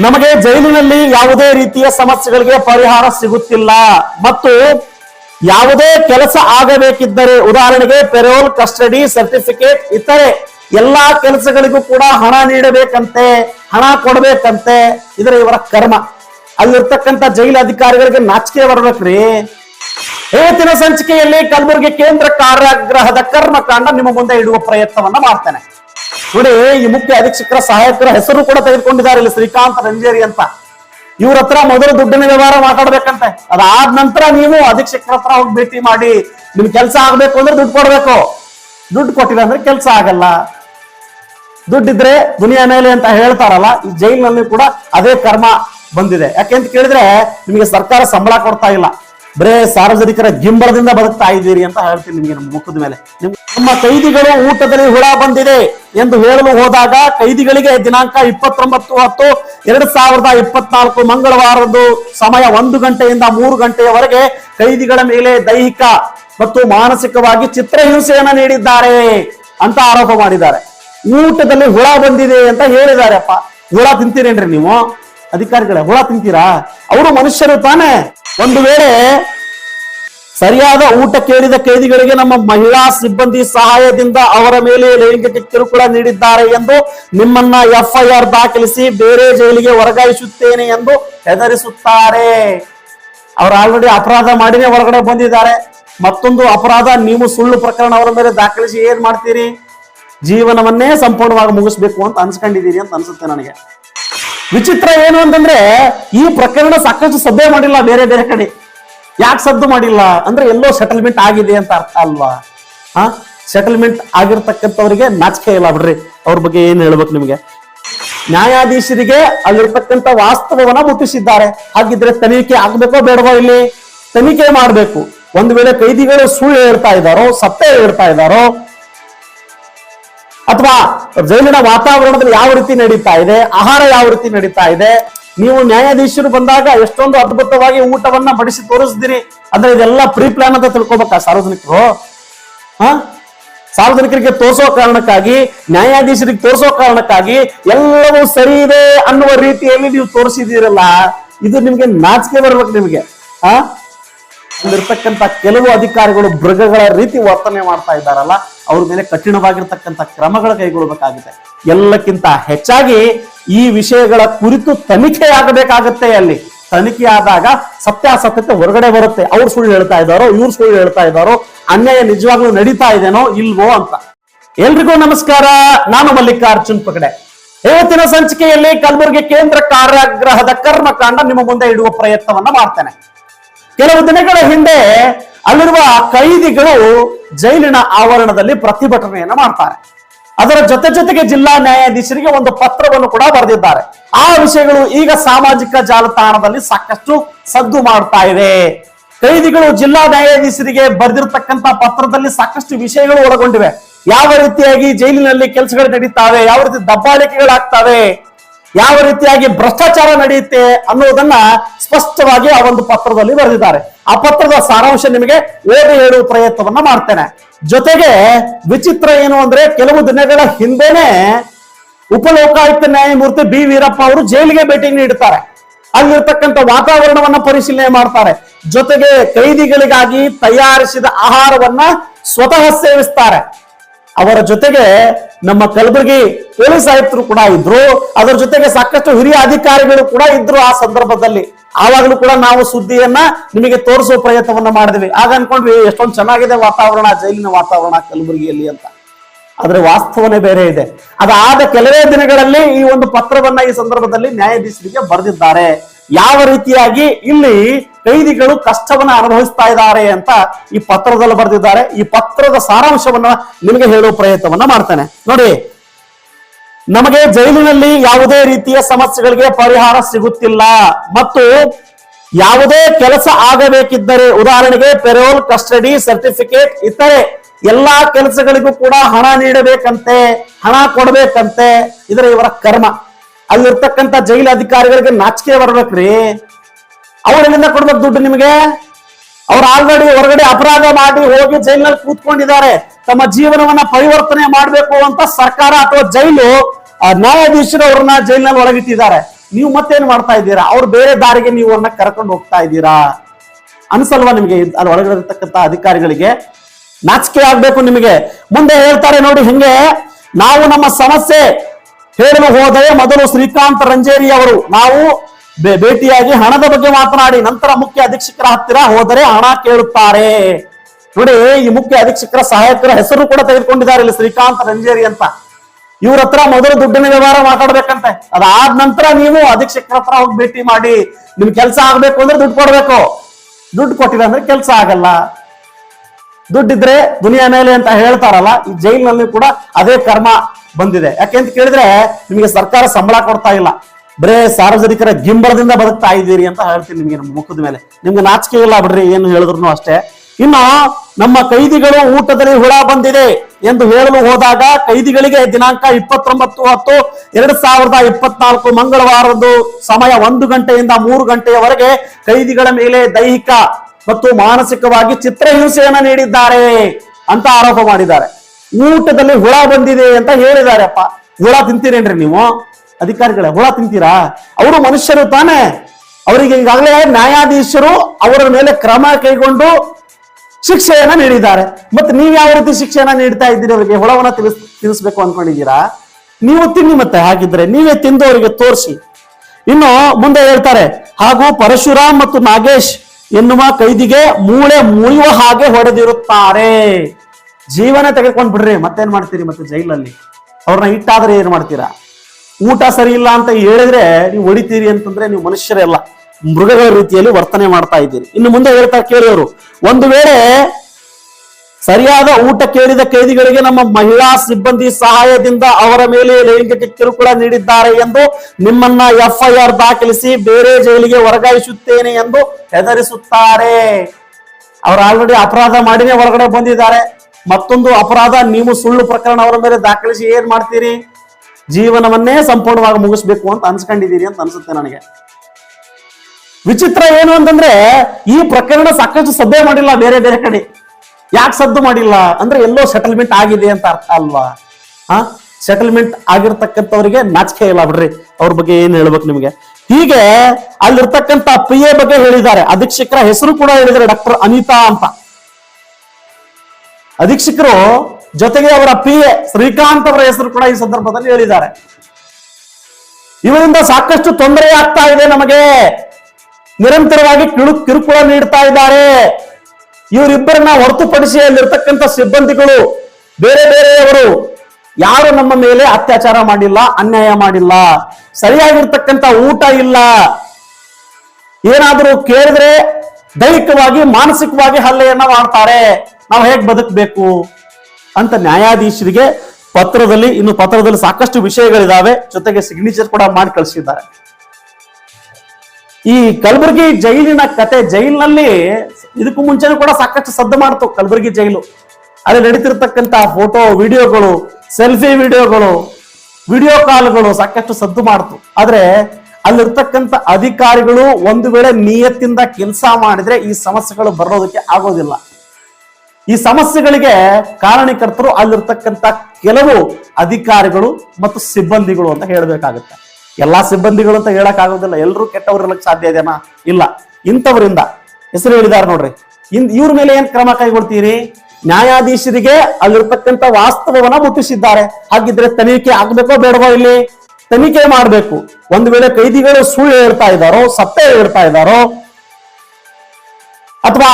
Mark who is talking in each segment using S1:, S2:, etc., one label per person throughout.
S1: ನಮಗೆ ಜೈಲಿನಲ್ಲಿ ಯಾವುದೇ ರೀತಿಯ ಸಮಸ್ಯೆಗಳಿಗೆ ಪರಿಹಾರ ಸಿಗುತ್ತಿಲ್ಲ. ಮತ್ತು ಯಾವುದೇ ಕೆಲಸ ಆಗಬೇಕಿದ್ದರೆ, ಉದಾಹರಣೆಗೆ ಪೆರೋಲ್ ಕಸ್ಟಡಿ ಸರ್ಟಿಫಿಕೇಟ್ ಇತರೆ ಎಲ್ಲಾ ಕೆಲಸಗಳಿಗೂ ಕೂಡ ಹಣ ನೀಡಬೇಕಂತೆ, ಹಣ ಕೊಡಬೇಕಂತೆ, ಇದರ ಇವರ ಕರ್ಮ. ಅಲ್ಲಿರ್ತಕ್ಕಂಥ ಜೈಲು ಅಧಿಕಾರಿಗಳಿಗೆ ನಾಚಿಕೆ ಬರ್ಬೇಕ್ರಿ. ಇವತ್ತಿನ ಸಂಚಿಕೆಯಲ್ಲಿ ಕಲಬುರಗಿ ಕೇಂದ್ರ ಕಾರಾಗೃಹದ ಕರ್ಮಕಾಂಡ ನಿಮ್ಮ ಮುಂದೆ ಇಡುವ ಪ್ರಯತ್ನವನ್ನ ಮಾಡ್ತೇನೆ. ನೋಡಿ, ಈ ಮುಖ್ಯ ಅಧೀಕ್ಷಕರ ಸಹಾಯಕರ ಹೆಸರು ಕೂಡ ತೆಗೆದುಕೊಂಡಿದ್ದಾರೆ ಇಲ್ಲಿ ಶ್ರೀಕಾಂತ್ ರಂಜೇರಿ ಅಂತ. ಇವ್ರ ಹತ್ರ ಮೊದಲು ದುಡ್ಡಿನ ವ್ಯವಹಾರ ಮಾತಾಡ್ಬೇಕಂತೆ. ಅದಾದ ನಂತರ ನೀವು ಅಧೀಕ್ಷಕರ ಹತ್ರ ಹೋಗಿ ಭೇಟಿ ಮಾಡಿ ನಿಮ್ ಕೆಲಸ ಆಗ್ಬೇಕು ಅಂದ್ರೆ ದುಡ್ಡು ಕೊಡ್ಬೇಕು. ದುಡ್ಡು ಕೊಟ್ಟಿಲ್ಲ ಅಂದ್ರೆ ಕೆಲಸ ಆಗಲ್ಲ. ದುಡ್ಡಿದ್ರೆ ದುನಿಯಾ ಮೇಲೆ ಅಂತ ಹೇಳ್ತಾರಲ್ಲ, ಈ ಜೈಲಿನಲ್ಲಿ ಕೂಡ ಅದೇ ಕರ್ಮ ಬಂದಿದೆ. ಯಾಕೆಂತ ಕೇಳಿದ್ರೆ, ನಿಮಗೆ ಸರ್ಕಾರ ಸಂಬಳ ಕೊಡ್ತಾ ಇಲ್ಲ. ಬರೇ ಸಾರ್ವಜನಿಕರ ಜಿಂಬರದಿಂದ ಬದುಕ್ತಾ ಇದ್ದೀರಿ ಅಂತ ಹೇಳ್ತೀನಿ ನಿಮಗೆ ನಮ್ಮ ಮುಖದ ಮೇಲೆ. ನಿಮ್ಮ ಕೈದಿಗಳು ಊಟದಲ್ಲಿ ಹುಳ ಬಂದಿದೆ ಎಂದು ಹೇಳಲು ಹೋದಾಗ ಕೈದಿಗಳಿಗೆ ದಿನಾಂಕ ಇಪ್ಪತ್ತೊಂಬತ್ತು ಹತ್ತು ಎರಡ್ ಸಾವಿರದ ಇಪ್ಪತ್ನಾಲ್ಕು ಮಂಗಳವಾರದ್ದು ಸಮಯ ಒಂದು ಗಂಟೆಯಿಂದ ಮೂರು ಗಂಟೆಯವರೆಗೆ ಕೈದಿಗಳ ಮೇಲೆ ದೈಹಿಕ ಮತ್ತು ಮಾನಸಿಕವಾಗಿ ಚಿತ್ರಹಿಂಸೆಯನ್ನು ನೀಡಿದ್ದಾರೆ ಅಂತ ಆರೋಪ ಮಾಡಿದ್ದಾರೆ. ಊಟದಲ್ಲಿ ಹುಳ ಬಂದಿದೆ ಅಂತ ಹೇಳಿದಾರೆಪ್ಪ ಹುಳ ತಿಂತೀರೇನ್ರಿ ನೀವು? ಅಧಿಕಾರಿಗಳೇ, ಹುಳ ತಿಂತೀರಾ? ಅವರು ಮನುಷ್ಯರು ತಾನೇ. ಒಂದು ವೇಳೆ ಸರಿಯಾದ ಊಟ ಕೇಳಿದ ಕೈದಿಗಳಿಗೆ ನಮ್ಮ ಮಹಿಳಾ ಸಿಬ್ಬಂದಿ ಸಹಾಯದಿಂದ ಅವರ ಮೇಲೆ ಲೈಂಗಿಕ ಕಿರುಕುಳ ನೀಡಿದ್ದಾರೆ ಎಂದು ನಿಮ್ಮನ್ನ ಎಫ್ಐಆರ್ ದಾಖಲಿಸಿ ಬೇರೆ ಜೈಲಿಗೆ ವರ್ಗಾಯಿಸುತ್ತೇನೆ ಎಂದು ಹೆದರಿಸುತ್ತಾರೆ. ಅವರು ಆಲ್ರೆಡಿ ಅಪರಾಧ ಮಾಡಿನೇ ಹೊರಗಡೆ ಬಂದಿದ್ದಾರೆ. ಮತ್ತೊಂದು ಅಪರಾಧ, ನೀವು ಸುಳ್ಳು ಪ್ರಕರಣ ಅವರ ಮೇಲೆ ದಾಖಲಿಸಿ ಏನ್ ಮಾಡ್ತೀರಿ? ಜೀವನವನ್ನೇ ಸಂಪೂರ್ಣವಾಗಿ ಮುಗಿಸ್ಬೇಕು ಅಂತ ಅನ್ಸ್ಕೊಂಡಿದ್ದೀರಿ ಅಂತ ಅನ್ಸುತ್ತೆ ನನಗೆ. ವಿಚಿತ್ರ ಏನು ಅಂತಂದ್ರೆ ಈ ಪ್ರಕರಣ ಸಾಕಷ್ಟು ಸದ್ದೇ ಮಾಡಿಲ್ಲ ಬೇರೆ ಬೇರೆ ಕಡೆ. ಯಾಕೆ ಸದ್ದು ಮಾಡಿಲ್ಲ? ಅಂದ್ರೆ ಎಲ್ಲೋ ಸೆಟಲ್ಮೆಂಟ್ ಆಗಿದೆ ಅಂತ ಅರ್ಥ ಅಲ್ವಾ? ಹಾ? ಸೆಟಲ್ಮೆಂಟ್ ಆಗಿರ್ತಕ್ಕಂಥವ್ರಿಗೆ ನಾಚಿಕೆ ಇಲ್ಲ ಬಿಡ್ರಿ. ಅವ್ರ ಬಗ್ಗೆ ಏನ್ ಹೇಳ್ಬೇಕು ನಿಮ್ಗೆ? ನ್ಯಾಯಾಧೀಶರಿಗೆ ಅಲ್ಲಿರ್ತಕ್ಕಂಥ ವಾಸ್ತವವನ್ನ ಮುಟ್ಟಿಸಿದ್ದಾರೆ. ಹಾಗಿದ್ರೆ ತನಿಖೆ ಆಗ್ಬೇಕೋ ಬೇಡವೋ ಇಲ್ಲಿ? ತನಿಖೆ ಮಾಡಬೇಕು. ಒಂದು ವೇಳೆ ಕೈದಿಗಳು ಸುಳ್ಳು ಹೇಳ್ತಾ ಇದ್ದಾರೋ, ಸತ್ಯ ಹೇಳ್ತಾ ಇದ್ದಾರೋ ಅಥವಾ ಜೈಲಿನ ವಾತಾವರಣದಲ್ಲಿ ಯಾವ ರೀತಿ ನಡೀತಾ ಇದೆ, ಆಹಾರ ಯಾವ ರೀತಿ ನಡೀತಾ ಇದೆ, ನೀವು ನ್ಯಾಯಾಧೀಶರು ಬಂದಾಗ ಎಷ್ಟೊಂದು ಅದ್ಭುತವಾಗಿ ಊಟವನ್ನ ಬಡಿಸಿ ತೋರಿಸಿದಿರಿ ಅಂದ್ರೆ ಇದೆಲ್ಲ ಪ್ರೀ ಪ್ಲಾನ್ ಅಂತ ತಿಳ್ಕೊಬೇಕಾ ಸಾರ್ವಜನಿಕರು? ಹ? ಸಾರ್ವಜನಿಕರಿಗೆ ತೋರಿಸೋ ಕಾರಣಕ್ಕಾಗಿ, ನ್ಯಾಯಾಧೀಶರಿಗೆ ತೋರಿಸೋ ಕಾರಣಕ್ಕಾಗಿ ಎಲ್ಲವೂ ಸರಿ ಇದೆ ಅನ್ನುವ ರೀತಿಯಲ್ಲಿ ನೀವು ತೋರಿಸಿದಿರಲ್ಲ, ಇದು ನಿಮ್ಗೆ ನಾಚಿಕೆ ಬರ್ಬೇಕು ನಿಮಗೆ. ಆ ಅಲ್ಲಿರ್ತಕ್ಕಂಥ ಕೆಲವು ಅಧಿಕಾರಿಗಳು ಮೃಗಗಳ ರೀತಿ ವರ್ತನೆ ಮಾಡ್ತಾ ಇದ್ದಾರಲ್ಲ ಅವ್ರ ಮೇಲೆ ಕಠಿಣವಾಗಿರ್ತಕ್ಕಂಥ ಕ್ರಮಗಳ ಕೈಗೊಳ್ಳಬೇಕಾಗುತ್ತೆ ಎಲ್ಲಕ್ಕಿಂತ ಹೆಚ್ಚಾಗಿ ಈ ವಿಷಯಗಳ ಕುರಿತು ತನಿಖೆ ಆಗಬೇಕಾಗತ್ತೆ ಅಲ್ಲಿ. ತನಿಖೆ ಆದಾಗ ಸತ್ಯಾಸತ್ಯತೆ ಹೊರಗಡೆ ಬರುತ್ತೆ. ಅವ್ರು ಸುಳ್ಳು ಹೇಳ್ತಾ ಇದ್ದಾರೋ, ಇವ್ರು ಸುಳ್ಳು ಹೇಳ್ತಾ ಇದ್ದಾರೋ, ಅನ್ಯಾಯ ನಿಜವಾಗ್ಲೂ ನಡೀತಾ ಇದೇನೋ, ಇಲ್ವೋ ಅಂತ. ಎಲ್ರಿಗೂ ನಮಸ್ಕಾರ. ನಾನು ಮಲ್ಲಿಕಾರ್ಜುನ್ ಪಗಡೆ. ಇವತ್ತಿನ ಸಂಚಿಕೆಯಲ್ಲಿ ಕಲಬುರಗಿ ಕೇಂದ್ರ ಕಾರಾಗೃಹದ ಕರ್ಮಕಾಂಡ ನಿಮ್ಮ ಮುಂದೆ ಇಡುವ ಪ್ರಯತ್ನವನ್ನ ಮಾಡ್ತೇನೆ. ಕೆಲವು ದಿನಗಳ ಹಿಂದೆ ಅಲ್ಲಿರುವ ಕೈದಿಗಳು ಜೈಲಿನ ಆವರಣದಲ್ಲಿ ಪ್ರತಿಭಟನೆಯನ್ನ ಮಾಡ್ತಾರೆ. ಅದರ ಜೊತೆ ಜೊತೆಗೆ ಜಿಲ್ಲಾ ನ್ಯಾಯಾಧೀಶರಿಗೆ ಒಂದು ಪತ್ರವನ್ನು ಕೂಡ ಬರೆದಿದ್ದಾರೆ. ಆ ವಿಷಯಗಳು ಈಗ ಸಾಮಾಜಿಕ ಜಾಲತಾಣದಲ್ಲಿ ಸಾಕಷ್ಟು ಸದ್ದು ಮಾಡ್ತಾ ಇದೆ. ಕೈದಿಗಳು ಜಿಲ್ಲಾ ನ್ಯಾಯಾಧೀಶರಿಗೆ ಬರೆದಿರ್ತಕ್ಕಂಥ ಪತ್ರದಲ್ಲಿ ಸಾಕಷ್ಟು ವಿಷಯಗಳು ಒಳಗೊಂಡಿವೆ. ಯಾವ ರೀತಿಯಾಗಿ ಜೈಲಿನಲ್ಲಿ ಕೆಲಸಗಳು ನಡೀತಾವೆ, ಯಾವ ರೀತಿ ದಬ್ಬಾಳಿಕೆಗಳಾಗ್ತವೆ ಯಾವ ರೀತಿಯಾಗಿ ಭ್ರಷ್ಟಾಚಾರ ನಡೆಯುತ್ತೆ ಅನ್ನೋದನ್ನ ಸ್ಪಷ್ಟವಾಗಿ ಆ ಒಂದು ಪತ್ರದಲ್ಲಿ ಬರೆದಿದ್ದಾರೆ. ಆ ಪತ್ರದ ಸಾರಾಂಶ ನಿಮಗೆ ಓದಿ ಹೇಳುವ ಪ್ರಯತ್ನವನ್ನ ಮಾಡ್ತೇನೆ. ಜೊತೆಗೆ ವಿಚಿತ್ರ ಏನು ಅಂದ್ರೆ ಕೆಲವು ದಿನಗಳ ಹಿಂದೆನೆ ಉಪಲೋಕಾಯುಕ್ತ ನ್ಯಾಯಮೂರ್ತಿ ಬಿ ವೀರಪ್ಪ ಅವರು ಜೈಲಿಗೆ ಭೇಟಿ ನೀಡುತ್ತಾರೆ. ಅಲ್ಲಿರ್ತಕ್ಕಂಥ ವಾತಾವರಣವನ್ನ ಪರಿಶೀಲನೆ ಮಾಡ್ತಾರೆ. ಜೊತೆಗೆ ಕೈದಿಗಳಿಗಾಗಿ ತಯಾರಿಸಿದ ಆಹಾರವನ್ನ ಸ್ವತಃ ಸೇವಿಸ್ತಾರೆ. ಅವರ ಜೊತೆಗೆ ನಮ್ಮ ಕಲಬುರಗಿ ಪೊಲೀಸ್ ಆಯುಕ್ತರು ಕೂಡ ಇದ್ರು. ಅದರ ಜೊತೆಗೆ ಸಾಕಷ್ಟು ಹಿರಿಯ ಅಧಿಕಾರಿಗಳು ಕೂಡ ಇದ್ರು ಆ ಸಂದರ್ಭದಲ್ಲಿ. ಆವಾಗಲೂ ಕೂಡ ನಾವು ಸುದ್ದಿಯನ್ನ ನಿಮಗೆ ತೋರಿಸುವ ಪ್ರಯತ್ನವನ್ನ ಮಾಡಿದ್ವಿ. ಆಗ ಅನ್ಕೊಂಡ್ವಿ, ಎಷ್ಟೊಂದು ಚೆನ್ನಾಗಿದೆ ವಾತಾವರಣ, ಜೈಲಿನ ವಾತಾವರಣ ಕಲಬುರಗಿಯಲ್ಲಿ ಅಂತ. ಆದ್ರೆ ವಾಸ್ತವನೇ ಬೇರೆ ಇದೆ. ಅದಾದ ಕೆಲವೇ ದಿನಗಳಲ್ಲಿ ಈ ಒಂದು ಪತ್ರವನ್ನ ಈ ಸಂದರ್ಭದಲ್ಲಿ ನ್ಯಾಯಾಧೀಶರಿಗೆ ಬರೆದಿದ್ದಾರೆ. ಯಾವ ರೀತಿಯಾಗಿ ಇಲ್ಲಿ ಕೈದಿಗಳು ಕಷ್ಟವನ್ನ ಅನುಭವಿಸ್ತಾ ಇದ್ದಾರೆ ಅಂತ ಈ ಪತ್ರದಲ್ಲಿ ಬರೆದಿದ್ದಾರೆ. ಈ ಪತ್ರದ ಸಾರಾಂಶವನ್ನ ನಿಮಗೆ ಹೇಳುವ ಪ್ರಯತ್ನವನ್ನ ಮಾಡ್ತೇನೆ. ನೋಡಿ, ನಮಗೆ ಜೈಲಿನಲ್ಲಿ ಯಾವುದೇ ರೀತಿಯ ಸಮಸ್ಯೆಗಳಿಗೆ ಪರಿಹಾರ ಸಿಗುತ್ತಿಲ್ಲ. ಮತ್ತು ಯಾವುದೇ ಕೆಲಸ ಆಗಬೇಕಿದ್ದರೆ, ಉದಾಹರಣೆಗೆ ಪೆರೋಲ್ ಕಸ್ಟಡಿ ಸರ್ಟಿಫಿಕೇಟ್ ಇತರೆ ಎಲ್ಲಾ ಕೆಲಸಗಳಿಗೂ ಕೂಡ ಹಣ ನೀಡಬೇಕಂತೆ, ಹಣ ಕೊಡಬೇಕಂತೆ. ಇದರ ಇವರ ಕರ್ಮ. ಅಲ್ಲಿರ್ತಕ್ಕಂಥ ಜೈಲು ಅಧಿಕಾರಿಗಳಿಗೆ ನಾಚಿಕೆ ಬರ್ಬೇಕ್ರಿ. ಅವರೆಲ್ಲಿಂದ ಕೊಡ್ಬೇಕು ದುಡ್ಡು ನಿಮಗೆ? ಅವ್ರು ಆಲ್ರೆಡಿ ಹೊರಗಡೆ ಅಪರಾಧ ಮಾಡಿ ಹೋಗಿ ಜೈಲಿನಲ್ಲಿ ಕೂತ್ಕೊಂಡಿದ್ದಾರೆ. ತಮ್ಮ ಜೀವನವನ್ನ ಪರಿವರ್ತನೆ ಮಾಡಬೇಕು ಅಂತ ಸರ್ಕಾರ ಅಥವಾ ಜೈಲು ನ್ಯಾಯಾಧೀಶರು ಅವ್ರನ್ನ ಜೈಲಿನಲ್ಲಿ ಒಳಗಿಟ್ಟಿದ್ದಾರೆ. ನೀವು ಮತ್ತೇನ್ ಮಾಡ್ತಾ ಇದ್ದೀರಾ? ಅವ್ರು ಬೇರೆ ದಾರಿಗೆ ನೀವು ಅವ್ರನ್ನ ಕರ್ಕೊಂಡು ಹೋಗ್ತಾ ಇದ್ದೀರಾ? ಅನ್ಸಲ್ವಾ ನಿಮಗೆ ಅಲ್ಲಿ ಒಳಗಡೆ ಇರತಕ್ಕಂತ ಅಧಿಕಾರಿಗಳಿಗೆ? ನಾಚಿಕೆ ಆಗ್ಬೇಕು ನಿಮಗೆ. ಮುಂದೆ ಹೇಳ್ತಾರೆ ನೋಡಿ ಹಿಂಗೆ, ನಾವು ನಮ್ಮ ಸಮಸ್ಯೆ ಹೇಳಲು ಹೋದರೆ ಮೊದಲು ಶ್ರೀಕಾಂತ್ ರಂಜೇರಿ ಅವರು. ನಾವು ಭೇಟಿಯಾಗಿ ಹಣದ ಬಗ್ಗೆ ಮಾತನಾಡಿ ನಂತರ ಮುಖ್ಯ ಅಧೀಕ್ಷಕರ ಹತ್ತಿರ ಹೋದರೆ ಹಣ ಕೇಳುತ್ತಾರೆ. ನೋಡಿ, ಈ ಮುಖ್ಯ ಅಧೀಕ್ಷಕರ ಸಹಾಯಕರ ಹೆಸರು ಕೂಡ ತೆಗೆದುಕೊಂಡಿದ್ದಾರೆ ಇಲ್ಲಿ ಶ್ರೀಕಾಂತ್ ರಂಜೇರಿ ಅಂತ. ಇವ್ರ ಹತ್ರ ಮೊದಲು ದುಡ್ಡಿನ ವ್ಯವಹಾರ ಮಾತಾಡ್ಬೇಕಂತೆ. ಅದಾದ ನಂತರ ನೀವು ಅಧೀಕ್ಷಕರ ಹತ್ರ ಹೋಗಿ ಭೇಟಿ ಮಾಡಿ ನಿಮ್ ಕೆಲಸ ಆಗ್ಬೇಕು ಅಂದ್ರೆ ದುಡ್ಡು ಕೊಡ್ಬೇಕು. ದುಡ್ಡು ಕೊಟ್ಟಿಲ್ಲ ಅಂದ್ರೆ ಕೆಲಸ ಆಗಲ್ಲ. ದುಡ್ಡಿದ್ರೆ ದುನಿಯಾ ಮೇಲೆ ಅಂತ ಹೇಳ್ತಾರಲ್ಲ, ಈ ಜೈಲಿನಲ್ಲಿ ಕೂಡ ಅದೇ ಕರ್ಮ ಬಂದಿದೆ. ಯಾಕೆಂತ ಕೇಳಿದ್ರೆ, ನಿಮಗೆ ಸರ್ಕಾರ ಸಂಬಳ ಕೊಡ್ತಾ ಇಲ್ಲ. ಬರೇ ಸಾರ್ವಜನಿಕರ ಗಿಂಬಳದಿಂದ ಬದುಕ್ತಾ ಇದ್ದೀರಿ ಅಂತ ಹೇಳ್ತೀನಿ ನಿಮಗೆ ನಮ್ಮ ಮುಖದ ಮೇಲೆ. ನಿಮ್ಗೆ ನಾಚಿಕೆ ಇಲ್ಲ ಬಿಡ್ರಿ, ಏನು ಹೇಳಿದ್ರು ಅಷ್ಟೇ. ಇನ್ನು ನಮ್ಮ ಕೈದಿಗಳು ಊಟದಲ್ಲಿ ಹುಳ ಬಂದಿದೆ ಎಂದು ಹೇಳಲು ಹೋದಾಗ ಕೈದಿಗಳಿಗೆ ದಿನಾಂಕ ಇಪ್ಪತ್ತೊಂಬತ್ತು ಹತ್ತು ಎರಡ್ ಸಾವಿರದ ಇಪ್ಪತ್ನಾಲ್ಕು ಮಂಗಳವಾರದ್ದು ಸಮಯ ಒಂದು ಗಂಟೆಯಿಂದ ಮೂರು ಗಂಟೆಯವರೆಗೆ ಕೈದಿಗಳ ಮೇಲೆ ದೈಹಿಕ ಮತ್ತು ಮಾನಸಿಕವಾಗಿ ಚಿತ್ರಹಿಂಸೆಯನ್ನ ನೀಡಿದ್ದಾರೆ ಅಂತ ಆರೋಪ ಮಾಡಿದ್ದಾರೆ. ಊಟದಲ್ಲಿ ಹುಳ ಬಂದಿದೆ ಅಂತ ಹೇಳಿದಾರೆಪ್ಪ ಹುಳ ತಿಂತೀರೇನ್ರಿ ನೀವು? ಅಧಿಕಾರಿಗಳೇ ಹುಳ ತಿಂತೀರಾ? ಅವರು ಮನುಷ್ಯರು ತಾನೇ. ಅವರಿಗೆ ಈಗಾಗಲೇ ನ್ಯಾಯಾಧೀಶರು ಅವರ ಮೇಲೆ ಕ್ರಮ ಕೈಗೊಂಡು ಶಿಕ್ಷೆಯನ್ನ ನೀಡಿದ್ದಾರೆ. ಮತ್ತೆ ನೀವು ಯಾವ ರೀತಿ ಶಿಕ್ಷೆಯನ್ನ ನೀಡ್ತಾ ಇದ್ದೀರಿ ಅವರಿಗೆ ಹುಳವನ್ನ ತಿಳಿಸ್ ತಿಳಿಸ್ಬೇಕು ಅನ್ಕೊಂಡಿದ್ದೀರಾ? ನೀವು ತಿನ್ನಿ ಮತ್ತೆ ಹಾಗಿದ್ರೆ ನೀವೇ ತಿಂದು ಅವರಿಗೆ ತೋರಿಸಿ. ಇನ್ನು ಮುಂದೆ ಹೇಳ್ತಾರೆ, ಹಾಗೂ ಪರಶುರಾಮ್ ಮತ್ತು ನಾಗೇಶ್ ಎನ್ನುವ ಕೈದಿಗೆ ಮೂಳೆ ಮುರಿಯುವ ಹಾಗೆ ಹೊಡೆದಿರುತ್ತಾರೆ. ಜೀವನ ತೆಗೆದುಕೊಂಡ್ ಬಿಡ್ರಿ ಮತ್ತೇನ್ ಮಾಡ್ತೀರಿ ಮತ್ತೆ ಜೈಲಲ್ಲಿ? ಅವ್ರನ್ನ ಇಟ್ಟಾದ್ರೆ ಏನ್ ಮಾಡ್ತೀರಾ? ಊಟ ಸರಿ ಇಲ್ಲ ಅಂತ ಹೇಳಿದ್ರೆ ನೀವು ಹೊಡಿತೀರಿ ಅಂತಂದ್ರೆ ನೀವು ಮನುಷ್ಯರೇ ಅಲ್ಲ. ಮೃಗಗಳ ರೀತಿಯಲ್ಲಿ ವರ್ತನೆ ಮಾಡ್ತಾ ಇದ್ದೀರಿ. ಇನ್ನು ಮುಂದೆ ಹೇಳ್ತಾ ಕೇಳಿದವರು ಒಂದು ವೇಳೆ ಸರಿಯಾದ ಊಟ ಕೇಳಿದ ಕೈದಿಗಳಿಗೆ ನಮ್ಮ ಮಹಿಳಾ ಸಿಬ್ಬಂದಿ ಸಹಾಯದಿಂದ ಅವರ ಮೇಲೆ ಲೈಂಗಿಕ ಕಿರುಕುಳ ನೀಡಿದ್ದಾರೆ ಎಂದು ನಿಮ್ಮನ್ನ ಎಫ್ಐಆರ್ ದಾಖಲಿಸಿ ಬೇರೆ ಜೈಲಿಗೆ ವರ್ಗಾಯಿಸುತ್ತೇನೆ ಎಂದು ಹೆದರಿಸುತ್ತಾರೆ. ಅವರು ಆಲ್ರೆಡಿ ಅಪರಾಧ ಮಾಡಿನೇ ಹೊರಗಡೆ ಬಂದಿದ್ದಾರೆ. ಮತ್ತೊಂದು ಅಪರಾಧ, ನೀವು ಸುಳ್ಳು ಪ್ರಕರಣ ಅವರ ಮೇಲೆ ದಾಖಲಿಸಿ ಏನ್ ಮಾಡ್ತೀರಿ? ಜೀವನವನ್ನೇ ಸಂಪೂರ್ಣವಾಗಿ ಮುಗಿಸ್ಬೇಕು ಅಂತ ಅನ್ಸ್ಕೊಂಡಿದ್ದೀರಿ ಅಂತ ಅನ್ಸುತ್ತೆ ನನಗೆ. ವಿಚಿತ್ರ ಏನು ಅಂತಂದ್ರೆ ಈ ಪ್ರಕರಣ ಸಾಕಷ್ಟು ಸದ್ದೆ ಮಾಡಿಲ್ಲ ಬೇರೆ ಬೇರೆ ಕಡೆ. ಯಾಕೆ ಸದ್ದು ಮಾಡಿಲ್ಲ? ಅಂದ್ರೆ ಎಲ್ಲೋ ಸೆಟಲ್ಮೆಂಟ್ ಆಗಿದೆ ಅಂತ ಅರ್ಥ ಅಲ್ವಾ? ಹಾ? ಸೆಟಲ್ಮೆಂಟ್ ಆಗಿರ್ತಕ್ಕಂಥವ್ರಿಗೆ ನಾಚಿಕೆ ಇಲ್ಲ ಬಿಡ್ರಿ. ಅವ್ರ ಬಗ್ಗೆ ಏನ್ ಹೇಳ್ಬೇಕು ನಿಮಗೆ? ಹೀಗೆ ಅಲ್ಲಿರ್ತಕ್ಕಂಥ ಪಿ ಎ ಬಗ್ಗೆ ಹೇಳಿದ್ದಾರೆ. ಅಧೀಕ್ಷಕರ ಹೆಸರು ಕೂಡ ಹೇಳಿದ್ದಾರೆ ಡಾಕ್ಟರ್ ಅನಿತಾ ಅಂತ. ಅಧೀಕ್ಷಕರು ಜೊತೆಗೆ ಅವರ ಪಿ ಎ ಶ್ರೀಕಾಂತ್ ಅವರ ಹೆಸರು ಕೂಡ ಈ ಸಂದರ್ಭದಲ್ಲಿ ಹೇಳಿದ್ದಾರೆ. ಇವರಿಂದ ಸಾಕಷ್ಟು ತೊಂದರೆ ಆಗ್ತಾ ಇದೆ ನಮಗೆ. ನಿರಂತರವಾಗಿ ಕಿಳು ಕಿರುಕುಳ ನೀಡ್ತಾ ಇದ್ದಾರೆ. ಇವರಿಬ್ಬರನ್ನ ಹೊರತುಪಡಿಸಿ ಅಲ್ಲಿರ್ತಕ್ಕಂಥ ಸಿಬ್ಬಂದಿಗಳು ಬೇರೆ ಬೇರೆಯವರು ಯಾರು ನಮ್ಮ ಮೇಲೆ ಅತ್ಯಾಚಾರ ಮಾಡಿಲ್ಲ, ಅನ್ಯಾಯ ಮಾಡಿಲ್ಲ, ಸರಿಯಾಗಿರ್ತಕ್ಕಂಥ ಊಟ ಇಲ್ಲ. ಏನಾದರೂ ಕೇಳಿದ್ರೆ ದೈಹಿಕವಾಗಿ, ಮಾನಸಿಕವಾಗಿ ಹಲ್ಲೆಯನ್ನ ಮಾಡ್ತಾರೆ. ನಾವು ಹೇಗೆ ಬದುಕಬೇಕು? ಅಂತ ನ್ಯಾಯಾಧೀಶರಿಗೆ ಪತ್ರದಲ್ಲಿ, ಇನ್ನು ಪತ್ರದಲ್ಲಿ ಸಾಕಷ್ಟು ವಿಷಯಗಳಿದಾವೆ. ಜೊತೆಗೆ ಸಿಗ್ನೇಚರ್ ಕೂಡ ಮಾಡಿ ಕಳಿಸಿದ್ದಾರೆ. ಈ ಕಲಬುರಗಿ ಜೈಲಿನ ಕತೆ ಜೈಲಿನಲ್ಲಿ, ಇದಕ್ಕೂ ಮುಂಚೆನೂ ಕೂಡ ಸಾಕಷ್ಟು ಸದ್ದು ಮಾಡ್ತು ಕಲಬುರಗಿ ಜೈಲು. ಅಲ್ಲಿ ನಡೀತಿರ್ತಕ್ಕಂತ ಫೋಟೋ, ವಿಡಿಯೋಗಳು, ಸೆಲ್ಫಿ ವಿಡಿಯೋಗಳು, ವಿಡಿಯೋ ಕಾಲ್ಗಳು ಸಾಕಷ್ಟು ಸದ್ದು ಮಾಡ್ತು. ಆದ್ರೆ, ಅಲ್ಲಿರ್ತಕ್ಕಂಥ ಅಧಿಕಾರಿಗಳು ಒಂದು ವೇಳೆ ನಿಯತ್ತಿಂದ ಕೆಲಸ ಮಾಡಿದ್ರೆ ಈ ಸಮಸ್ಯೆಗಳು ಬರೋದಕ್ಕೆ ಆಗೋದಿಲ್ಲ. ಈ ಸಮಸ್ಯೆಗಳಿಗೆ ಕಾರಣೀಕರ್ತರು ಅಲ್ಲಿರ್ತಕ್ಕಂಥ ಕೆಲವು ಅಧಿಕಾರಿಗಳು ಮತ್ತು ಸಿಬ್ಬಂದಿಗಳು ಅಂತ ಹೇಳಬೇಕಾಗುತ್ತೆ. ಎಲ್ಲಾ ಸಿಬ್ಬಂದಿಗಳು ಅಂತ ಹೇಳಕ್ ಆಗೋದಿಲ್ಲ ಎಲ್ಲರೂ ಕೆಟ್ಟವ್ರು ಸಾಧ್ಯ ಇದೆಯಾ ಇಲ್ಲ. ಇಂಥವರಿಂದ ಹೆಸರು ಹೇಳಿದಾರೆ ನೋಡ್ರಿ. ಇನ್ ಇವ್ರ ಮೇಲೆ ಏನ್ ಕ್ರಮ ಕೈಗೊಳ್ತೀರಿ? ನ್ಯಾಯಾಧೀಶರಿಗೆ ಅಲ್ಲಿರ್ತಕ್ಕಂಥ ವಾಸ್ತವವನ್ನ ಮುಟ್ಟಿಸಿದ್ದಾರೆ. ಹಾಗಿದ್ರೆ ತನಿಖೆ ಆಗ್ಬೇಕೋ ಬೇಡವೋ ಇಲ್ಲಿ? ತನಿಖೆ ಮಾಡಬೇಕು. ಒಂದು ವೇಳೆ ಕೈದಿಗಳು ಸುಳ್ಳು ಹೇಳ್ತಾ ಇದ್ದಾರೋ, ಸತ್ಯ ಹೇಳ್ತಾ ಇದ್ದಾರೋ, ಅಥವಾ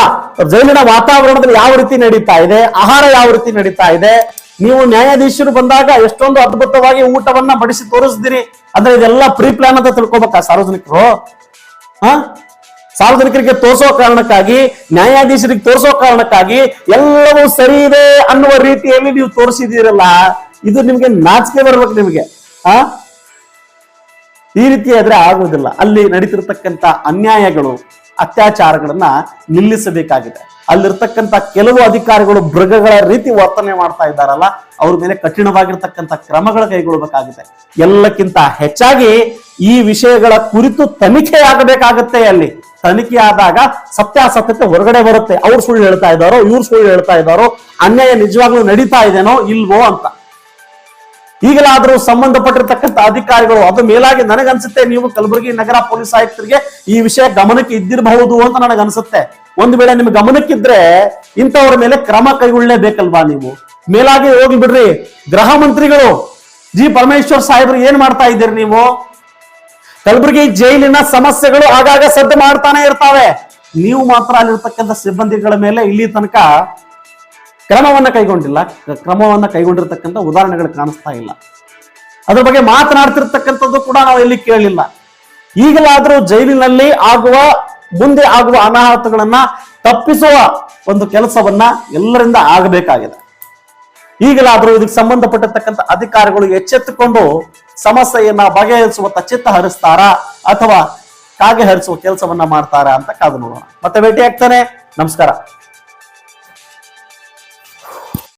S1: ಜೈಲಿನ ವಾತಾವರಣದಲ್ಲಿ ಯಾವ ರೀತಿ ನಡೀತಾ ಇದೆ, ಆಹಾರ ಯಾವ ರೀತಿ ನಡೀತಾ ಇದೆ, ನೀವು ನ್ಯಾಯಾಧೀಶರು ಬಂದಾಗ ಎಷ್ಟೊಂದು ಅದ್ಭುತವಾಗಿ ಊಟವನ್ನ ಬಡಿಸಿ ತೋರಿಸಿದಿರಿ. ಅಂದ್ರೆ ಇದೆಲ್ಲ ಪ್ರೀ ಪ್ಲಾನ್ ಅಂತ ತಿಳ್ಕೊಬೇಕಾ ಸಾರ್ವಜನಿಕರು? ಹ? ಸಾರ್ವಜನಿಕರಿಗೆ ತೋರಿಸೋ ಕಾರಣಕ್ಕಾಗಿ, ನ್ಯಾಯಾಧೀಶರಿಗೆ ತೋರಿಸೋ ಕಾರಣಕ್ಕಾಗಿ ಎಲ್ಲವೂ ಸರಿ ಇದೆ ಅನ್ನುವ ರೀತಿಯಲ್ಲಿ ನೀವು ತೋರಿಸಿದಿರಲ್ಲ, ಇದು ನಿಮ್ಗೆ ನಾಚಿಕೆ ಬರ್ಬೇಕು ನಿಮಗೆ. ಆ ಈ ರೀತಿ ಆದ್ರೆ ಆಗುವುದಿಲ್ಲ. ಅಲ್ಲಿ ನಡೀತಿರ್ತಕ್ಕಂಥ ಅನ್ಯಾಯಗಳು, ಅತ್ಯಾಚಾರಗಳನ್ನ ನಿಲ್ಲಿಸಬೇಕಾಗಿದೆ. ಅಲ್ಲಿರ್ತಕ್ಕಂಥ ಕೆಲವು ಅಧಿಕಾರಿಗಳು ಮೃಗಗಳ ರೀತಿ ವರ್ತನೆ ಮಾಡ್ತಾ ಇದ್ದಾರಲ್ಲ, ಅವ್ರ ಮೇಲೆ ಕಠಿಣವಾಗಿರ್ತಕ್ಕಂಥ ಕ್ರಮಗಳ ಕೈಗೊಳ್ಳಬೇಕಾಗಿದೆ ಎಲ್ಲಕ್ಕಿಂತ ಹೆಚ್ಚಾಗಿ ಈ ವಿಷಯಗಳ ಕುರಿತು ತನಿಖೆ ಆಗಬೇಕಾಗತ್ತೆ ಅಲ್ಲಿ. ತನಿಖೆ ಆದಾಗ ಸತ್ಯಾಸತ್ಯತೆ ಹೊರಗಡೆ ಬರುತ್ತೆ. ಅವ್ರು ಸುಳ್ಳು ಹೇಳ್ತಾ ಇದ್ದಾರೋ, ಇವ್ರು ಸುಳ್ಳು ಹೇಳ್ತಾ ಇದ್ದಾರೋ, ಅನ್ಯಾಯ ನಿಜವಾಗ್ಲೂ ನಡೀತಾ ಇದೇನೋ ಇಲ್ವೋ ಅಂತ. ಈಗಲಾದರೂ ಸಂಬಂಧಪಟ್ಟಿರ್ತಕ್ಕಂಥ ಅಧಿಕಾರಿಗಳು ಅದು ಮೇಲಾಗಿ ನನಗನ್ಸುತ್ತೆ, ನೀವು ಕಲಬುರಗಿ ನಗರ ಪೊಲೀಸ್ ಆಯುಕ್ತರಿಗೆ ಈ ವಿಷಯ ಗಮನಕ್ಕೆ ಇದ್ದಿರಬಹುದು ಅಂತ ನನಗನ್ಸುತ್ತೆ. ಒಂದು ವೇಳೆ ನಿಮ್ಗೆ ಗಮನಕ್ಕಿದ್ರೆ ಇಂಥವ್ರ ಮೇಲೆ ಕ್ರಮ ಕೈಗೊಳ್ಳಲೇಬೇಕಲ್ವಾ ನೀವು? ಮೇಲಾಗಿ ಹೋಗಿ ಬಿಡ್ರಿ. ಗೃಹ ಮಂತ್ರಿಗಳು, ಜಿ ಪರಮೇಶ್ವರ್ ಸಾಹೇಬ್ರು ಏನ್ ಮಾಡ್ತಾ ಇದ್ದೀರಿ ನೀವು? ಕಲಬುರಗಿ ಜೈಲಿನ ಸಮಸ್ಯೆಗಳು ಆಗಾಗ ಸದ್ದು ಮಾಡ್ತಾನೆ ಇರ್ತಾವೆ. ನೀವು ಮಾತ್ರ ಅಲ್ಲಿರ್ತಕ್ಕಂಥ ಸಿಬ್ಬಂದಿಗಳ ಮೇಲೆ ಇಲ್ಲಿ ತನಕ ಕ್ರಮವನ್ನ ಕೈಗೊಂಡಿಲ್ಲ. ಕ್ರಮವನ್ನು ಕೈಗೊಂಡಿರ್ತಕ್ಕಂಥ ಉದಾಹರಣೆಗಳು ಕಾಣಿಸ್ತಾ ಇಲ್ಲ. ಅದ್ರ ಬಗ್ಗೆ ಮಾತನಾಡ್ತಿರ್ತಕ್ಕಂಥದ್ದು ಕೂಡ ನಾವು ಎಲ್ಲಿ ಕೇಳಲಿಲ್ಲ. ಈಗಲಾದರೂ ಜೈಲಿನಲ್ಲಿ ಆಗುವ, ಮುಂದೆ ಆಗುವ ಅನಾಹುತಗಳನ್ನ ತಪ್ಪಿಸುವ ಒಂದು ಕೆಲಸವನ್ನ ಎಲ್ಲರಿಂದ ಆಗಬೇಕಾಗಿದೆ. ಈಗಲಾದರೂ ಇದಕ್ಕೆ ಸಂಬಂಧಪಟ್ಟಿರ್ತಕ್ಕಂಥ ಅಧಿಕಾರಿಗಳು ಎಚ್ಚೆತ್ತುಕೊಂಡು ಸಮಸ್ಯೆಯನ್ನ ಬಗೆಹರಿಸುವತ್ತ ಚಿತ್ತ ಹರಿಸ್ತಾರಾ ಅಥವಾ ಕಾಗೆ ಹರಿಸುವ ಕೆಲಸವನ್ನ ಮಾಡ್ತಾರಾ ಅಂತ ಕಾದು ನೋಡೋಣ. ಮತ್ತೆ ಭೇಟಿ ಆಗ್ತಾನೆ ನಮಸ್ಕಾರ.